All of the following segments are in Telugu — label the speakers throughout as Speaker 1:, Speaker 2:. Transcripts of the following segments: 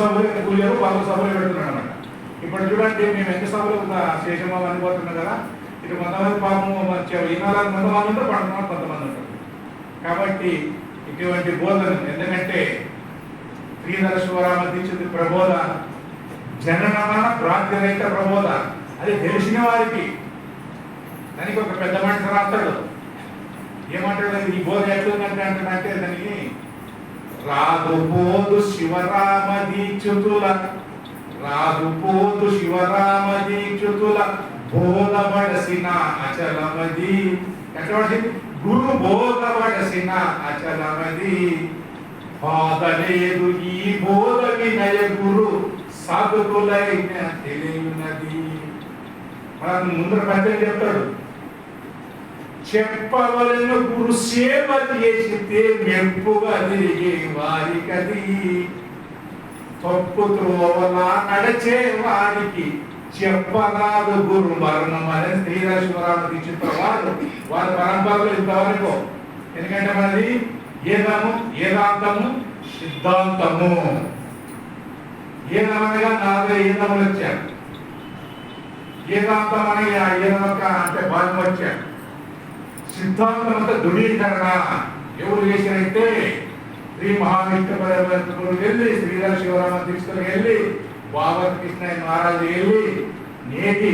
Speaker 1: సభలు కూలీలు వంద సభలు పెడుతున్నాడు ఇప్పుడు చూడండి మేము ఎంత సభలు శేషమా అనుకుంటున్నాం కదా ఇటు కొంతమంది పాపము వినాలని కొంతమంది ఉంటారు పడుతున్నారు కొంతమంది ఉంటారు. కాబట్టి ఇటువంటి బోధన ఎందుకంటే శ్రీధర శివరామ దీక్షిత్ ప్రబోధ జననమన ప్రాంతరహిత ప్రబోధ అది తెలిసిన వారికి. దానికి ఒక పెద్ద మనిషి రాస్తాడు. ఏమంటాడు ఈ బోధ ఎట్లుందంటే అంటే దానికి రాదు పోదు శివరామ దీక్షుతుల రాదు పోదు శివరామ దీక్షుతుల బోధపడసిన అచలమది. ఎట్లా గురు బోధపడసిన అచలమది. బాధలేదు ఈ బోధ వినయ గురు సాధుకులైన తెలియనది. మనకు ముందర పద్యం చెప్తాడు. చెప్పవలను గురు సేవ చేసితే మెప్పుగా తిరిగే వారికది. తప్పు త్రోవలా నడిచే వారికి చెప్పరాదు గురు మరణం అని శ్రీరాశ్వరామ దీక్షిత వారు వారి పరంపరలో ఇంతవరకు ఎందుకంటే మనది ఏదము ఏదాంతము సిద్ధాంతము. ఏదమనగా నాలుగు ఏదములు వచ్చారు ఏదాంతం అనగా ఏదొక అంటే భాగం వచ్చారు సిద్ధాంతం ధృవీకరణ. ఎవరు చేసినైతే శ్రీ మహావిష్ణుడు వెళ్ళి శ్రీధర శివరామ తీసుకుని వెళ్ళి బాబర్ కృష్ణ మహారాజు వెళ్ళి నేటి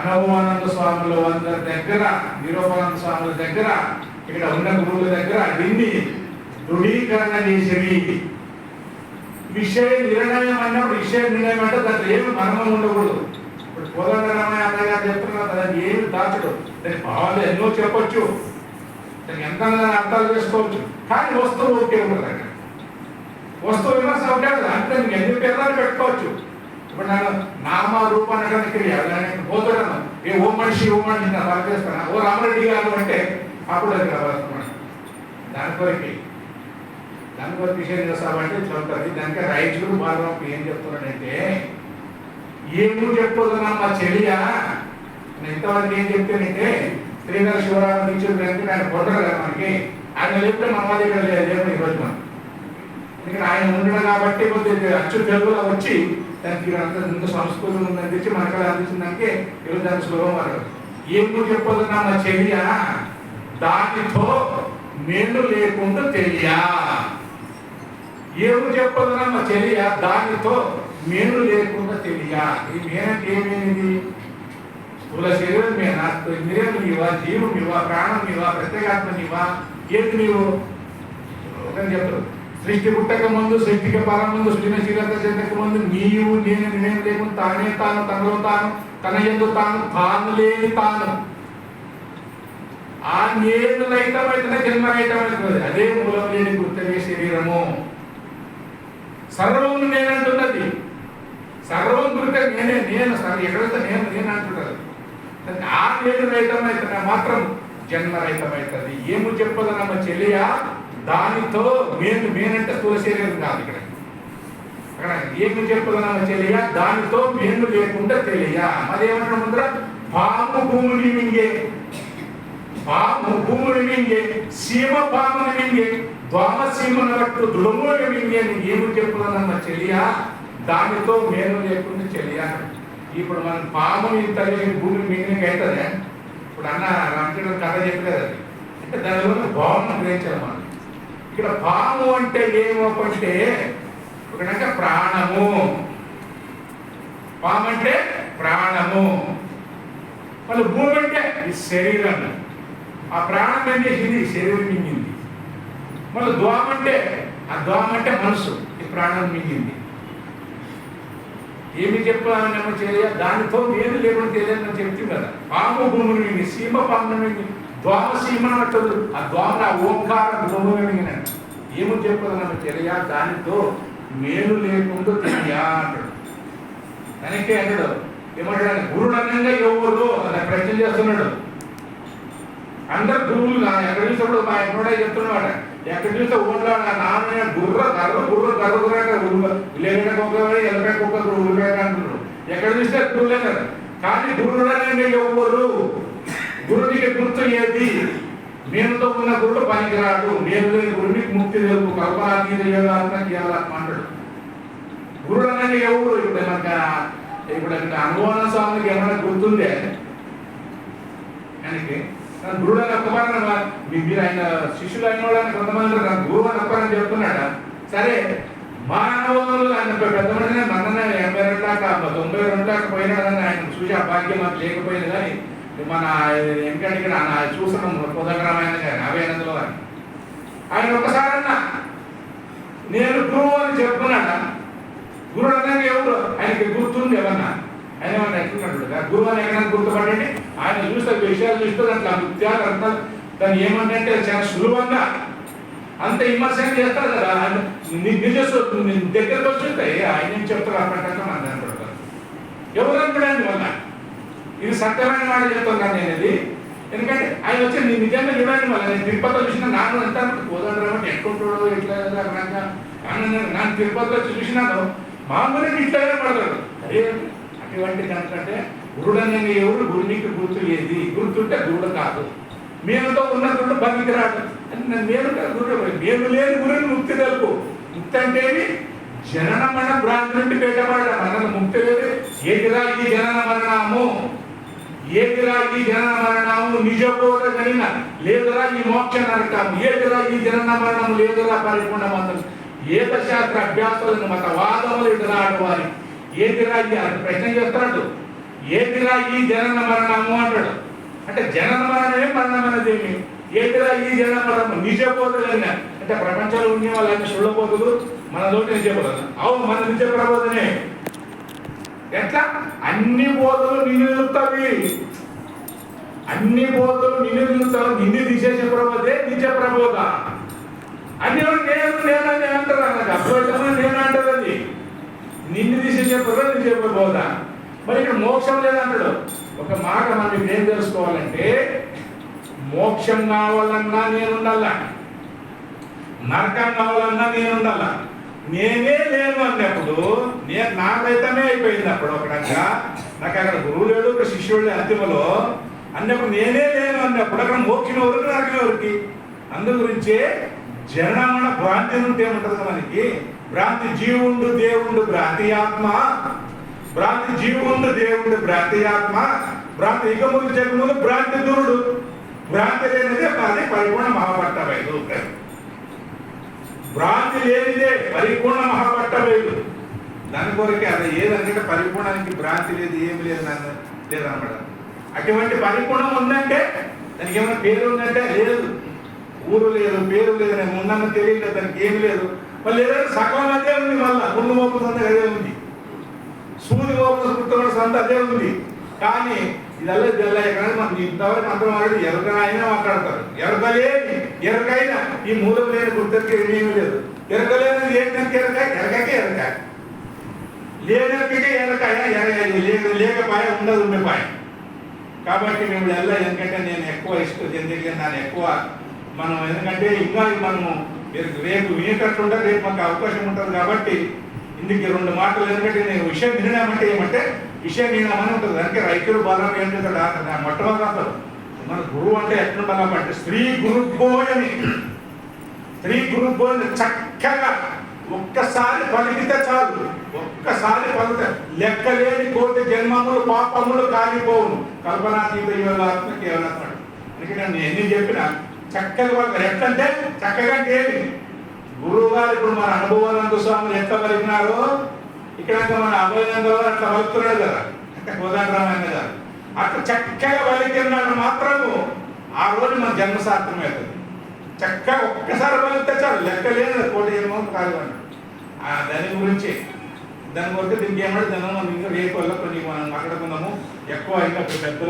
Speaker 1: అనవానంద స్వాముల అందరి దగ్గర నిరూపానంద స్వాముల దగ్గర ఇక్కడ ఉన్న గురువుల దగ్గర దీన్ని దృఢీకరణ చేసేవి. విషయ నిర్ణయం అన్నప్పుడు విషయ నిర్ణయం అంటే దాంట్లో ఏమి మర్మం ఉండకూడదు. ఇప్పుడు కోదండరామయ్య అన్నయ్య గారు చెప్తున్నారు దాన్ని ఏమి దాచకూడదు దాని భావాలు ఎన్నో చెప్పచ్చు. ఎంత అర్థాలు చేసుకోవచ్చు. కానీ వస్తువు ఓకే ఉండదు అక్కడ వస్తువు విమర్శ ఒకటే కదా అంటే నీకు ఎన్ని పేర్లను పెట్టుకోవచ్చు. ఇప్పుడు నేను నామ రూప క్రియ నేను పోతున్నాను. ఏ ఓ మనిషి ఓ మనిషి నా చేస్తాను. ఓ రామరెడ్డి గారు అంటే అప్పుడు అది రావాలి దాని కొరకి. దాని కొరకు విషయం చేస్తామంటే చూడండి దానికి రైతులు బాగా ఏం చెప్తున్నాడంటే ఏమో చెప్పొద్దునా మా చెలియా? ఇంతవరకు ఏం చెప్తేనైతే శ్రీనగర్ శివరామ దీక్షితులు అంటే ఆయన కొట్టరు కదా మనకి? ఆయన చెప్తే మన వాళ్ళ దగ్గర లేదు లేవు ఈరోజు మనం. ఎందుకంటే ఆయన ఉండడం కాబట్టి కొద్దిగా అచ్చు తెలుగులో వచ్చి దానికి అంతా ఇంత సంస్కృతం ఉందని తెచ్చి మనకు అందించిందంటే ఈరోజు దాని సులభం వారు ఏం నువ్వు చెప్పొద్దున్నా నా చెయ్య దానితో నేను లేకుండా తెలియా. ఏమి చెప్పదునా మా చెలియ దానితో మేలు లేకుండా తెలియ. ఈ మేనంటే ఏమేమిది స్థూల శరీరం మేనా ఇంద్రియం నీవా జీవం నీవా ప్రాణం నీవా? ప్రత్యేగాత్మ నీవా ఏంటి నీవు ఒకని చెప్తారు. సృష్టి పుట్టక ముందు సృష్టికి పరముందు సృష్టి శీలత చెందక ముందు నీవు నేను నేను లేకుండా తానే తాను తనలో తాను తన ఎందు తాను తాను లేని తాను. ఆ నేను రహితమైతే జన్మ రహితమైనది అదే మూలం లేని గుర్తనే శరీరము. సర్వం నేనంటున్నది. సర్వం గురితే నేనే నేను సార్ ఎక్కడైతే నేను నేను అంటున్నది దానికి ఆ నేను రహితమైతే మాత్రం జన్మ రహితమైతుంది ఏమి చెప్పదనమ్మ చెల్లియ దానితో నేను మేనంటే తోసేరేది కాదు ఇక్కడ. అక్కడ ఏమి చెప్పదనమ్మ చెల్లియ దానితో నేను లేకుండా తెలియ. మరి ఏమంటున్నా ముందర? పాము భూమిని మింగే పాము భూములు మింగే సీమ పామును మింగే ద్వామ సీమను బట్టు దుడుములు మింగే నీకు ఏమి చెప్పుదన్నమ్మ చెలియా? దానితో మేలు లేకుండా చెలియా. ఇప్పుడు మనం పాము తల్లి భూమి మింగినకి అవుతుంది? ఇప్పుడు అన్న రామచంద్ర కథ చెప్పలేదు కదా అది. అంటే దానివల్ల భావన గ్రహించాలి మనం ఇక్కడ పాము అంటే ఏమోకంటే ఒకటంటే ప్రాణము. పాము అంటే ప్రాణము. మళ్ళీ భూమి అంటే ఈ శరీరం. ఆ ప్రాణం ఏం చేసింది శరీరం మింగింది. మళ్ళీ దోమ అంటే ఆ దోమ అంటే మనసు. ఈ ప్రాణం మింగింది. ఏమి చెప్పాలన్నా చేయ దానితో నేను లేకుండా తెలియదని చెప్తుంది కదా. పాము భూములు సీమ పామును ద్వామ సీమ అంటుంది. ఆ ద్వామ ఓంకార భూములు ఏమి చెప్పాలన్నా తెలియ దానితో మేలు లేకుండా తెలియా అంటాడు దానికే అంటాడు. ఏమంటాడు? గురుడు అన్నంగా ఎవరు అని ప్రశ్న చేస్తున్నాడు. అందరు గురువులు నా ఎక్కడ చూసినప్పుడు మా ఎక్కడే చెప్తున్నాడు. ఎక్కడ చూస్తే ఊళ్ళో నా నాన్న గుర్ర కర్ర గుర్ర కర్ర గుర్ర విలేక కుక్క ఎలక కుక్క ఉల్లిపాయ అంటున్నారు ఎక్కడ చూస్తే గురువులే కదా. కానీ గురుడు అనేది ఎవరు గురుడికి గుర్తు ఏది? నేనుతో ఉన్న గురుడు పనికిరాడు. నేను లేని గురుడికి ముక్తి తెలుపు కల్పనాతీత యోగాత్మ కీలకం అంటాడు గురుడనగా ఎవరు ఇప్పుడు మనకు ఇప్పుడు అనుభవం స్వామికి ఏమైనా గుర్తుందే? ఆయనకి? నన్ను గురుడు అని ఒక్కమాన మీరు ఆయన శిష్యులు అయిన వాళ్ళని కొంతమంది నన్ను గురువు అని ఒక్కరని చెప్తున్నాడా? సరే మానవులు ఆయన పెద్ద మనిషినే మన ఎనభై రెండు దాకా తొంభై రెండు దాకా పోయినాడని ఆయన చూసి ఆ భాగ్యం మాకు లేకపోయింది కానీ మన ఎందుకంటే ఇక్కడ ఆయన చూస్తున్నాం కోదండరామాయణ గారి అవేనందులో అని ఆయన ఒకసారన్నా నేను గురువు అని చెప్పుకున్నాడా గురుడు అనగా ఎవరు? ఆయనకి గుర్తుంది ఏమన్నా ఆయన ఏమన్నా ఎట్లున్నాడు గురువు ఎక్కడ గుర్తుపడండి ఆయన చూస్తే విషయాలు చూస్తే దాంట్లో నృత్యాలు అర్థాలు దాన్ని ఏమంటే చాలా సులభంగా అంత విమర్శనం చేస్తారు కదా. ఆయన ని- నిజ దగ్గరకు వస్తుంటే ఆయన ఏం చెప్తారు అప్పటికంటే దాన్ని పెడతారు. ఎవరు అనుకోండి వల్ల ఇది సత్యమైన మాట చెప్తున్నాను నేను ఇది. ఎందుకంటే ఆయన వచ్చి నీ నిజంగా చూడండి మళ్ళీ. నేను తిరుపతిలో చూసిన నాన్న అంతా కోదండరామని ఎట్లుంటాడో ఎట్లా రకంగా కానీ నేను- తిరుపతిలో చూసినాను మామూలుగా ఇట్లాగే పడతాడు. అదే అటువంటి కనుకంటే గురుడనేది ఎవరు గురునికి గుర్తు ఏది గుర్తుంటే గురుడు కాదు. మేలుతో గురుడు బతికి రాడు అని మేలు గురుడు మేలు లేని గురుని ముక్తి తెలుపు. ముక్తి అంటే జనన మరణ భ్రాంతి నుండి బయటపడడం. మనకు ముక్తి లేదు. ఏదిరా ఈ జనన మరణము? ఏదిరా ఈ జనన మరణము? నిజబోధ కలిగిన లేదురా ఈ మోక్ష నరకము. ఏదిరా ఈ జనన మరణము? లేదురా పరిపూర్ణ మంత్రం శాస్త్ర అభ్యాసాలను మత వాదములు ఎదురాడు వారికి ఏదిరా ఈ ప్రశ్న చేస్తాడు ఏదిరా ఈ జనన మరణము అంటాడు. అంటే జనన మరణమే మరణం అనేది ఏమి? ఏదిరా ఈ జనన మరణము? నిజబోధ కలిగిన అంటే ప్రపంచంలో ఉండే వాళ్ళని సుళ్ళబోతులు మనతోటి నిజబోధన అవు మన నిజ ప్రబోధనే ఎట్లా? అన్ని బోధలు నిన్ను నిలుపుతావి. అన్ని బోధలు నిన్ను నిలుపుతావు. నిన్ను తీసేసే ప్రబోధే నిజ ప్రబోధ అన్ని నేను నేను అని అంటారు అన్నది. అద్వైతమని నేను అంటారు అది. నిన్ను తీసేసే ప్రబోధ నిజ ప్రబోధ మరి ఇక్కడ మోక్షం లేదంటాడు. ఒక మాట మనం ఇప్పుడు ఏం తెలుసుకోవాలంటే మోక్షం కావాలన్నా నేను నరకం కావాలన్నా నేను ఉండాలా నేనే లేను అన్నప్పుడు నేను నా రైతమే అయిపోయింది అప్పుడు ఒక రకంగా. నాకు అక్కడ గురువు లేడు ఒక శిష్యుడు లేడు అంతిమలో. అన్నప్పుడు నేనే లేను అన్నప్పుడు అక్కడ మోక్షం ఎవరికి నరకం ఎవరికి? అందు గురించే జనమన భ్రాంతి ఉంటే ఏముంటుంది మనకి? భ్రాంతి జీవుండు దేవుండు భ్రాంతి ఆత్మ. భ్రాంతి జీవుండు దేవుండు భ్రాంతి ఆత్మ. భ్రాంతి ఇక ముందు జగములు భ్రాంతి దురుడు. భ్రాంతి లేనిదే అది పరిపూర్ణ మహాపట్టబయలు భ్రాంతి లేనిదే పరిపూర్ణ మహాపట్టబయలు దాని కొరకే అది ఏదంటే పరిపూర్ణానికి భ్రాంతి లేదు ఏమి లేదు నన్ను లేదనమాట. అటువంటి పరిపూర్ణం ఉందంటే దానికి ఏమైనా పేరు ఉందంటే లేదు. ఊరు లేదు పేరు లేదు నేను ఉన్నాను తెలియదు దానికి ఏమి లేదు. మళ్ళీ ఏదైనా సకలం అదే ఉంది మళ్ళీ. గుండు మోపు సంత అదే ఉంది. సూది మోపు పుట్టుకున్న సంత అదే ఉంది. కానీ ఇదల్లా ఇదల్లా ఎక్కడ మనం ఇంతవరకు అందరం వాడు ఎరకనైనా మాట్లాడతారు. ఎరకలేని ఎరకైనా ఈ మూలం లేని గుర్తెరక ఏమీ లేదు. ఎరకలేనిది ఏంటంటే ఎరక ఎరకకే ఎరక లేనకే ఎరకాయ? లేక లేకపాయ ఉండదు ఉండిపాయ కాబట్టి మేము ఎలా ఎందుకంటే నేను ఎక్కువ ఇష్టం ఎందుకంటే దాన్ని ఎక్కువ మనం ఎందుకంటే ఇంకా మనము రేపు రేపు వినేటట్లుంటే రేపు మాకు అవకాశం ఉంటుంది కాబట్టి ఇందుకు రెండు మాటలు ఎందుకంటే నేను విషయం వినడామంటే ఏమంటే విషయం వినామని ఉంటుంది. అందుకే రైతులు బలం ఏం చేస్తాడు? మొట్టమొదటి అసలు మన గురువు అంటే ఎట్లా బలం అంటే స్త్రీ గురు స్త్రీ గురు చక్కగా ఒక్కసారి పలికితే చాలు. ఒక్కసారి పలికితే లెక్కలేని కోటి జన్మములు పాపములు కాలిపోవును. కల్పనాతీత యోగాత్మ కేవలాత్మ అందుకే నేను ఎన్ని చెప్పినా చక్కగా వాళ్ళు అంటే చక్కగా అంటే గురువు గారు ఇప్పుడు మన అనుభవానంద స్వాములు ఎంత పలికినారో ఇక్కడ మన అభయనంద గారు అట్లా పలుకుతున్నాడు కదా. అంటే కోదండరామాయణ గారు. అట్లా చక్కగా పలికినాడు మాత్రము ఆ రోజు మన జన్మశాస్త్రం అవుతుంది. చక్కగా ఒక్కసారి పలికితే చాలు. లెక్క లేదు కోటి ఏమో కాదు ఆ దాని గురించి దాని కొరకు దీనికి ఏమంటే దాని మనం ఇంకా రేపు వల్ల కొన్ని మనం మాట్లాడుకుందాము. ఎక్కువ ఇంకా పెద్దలు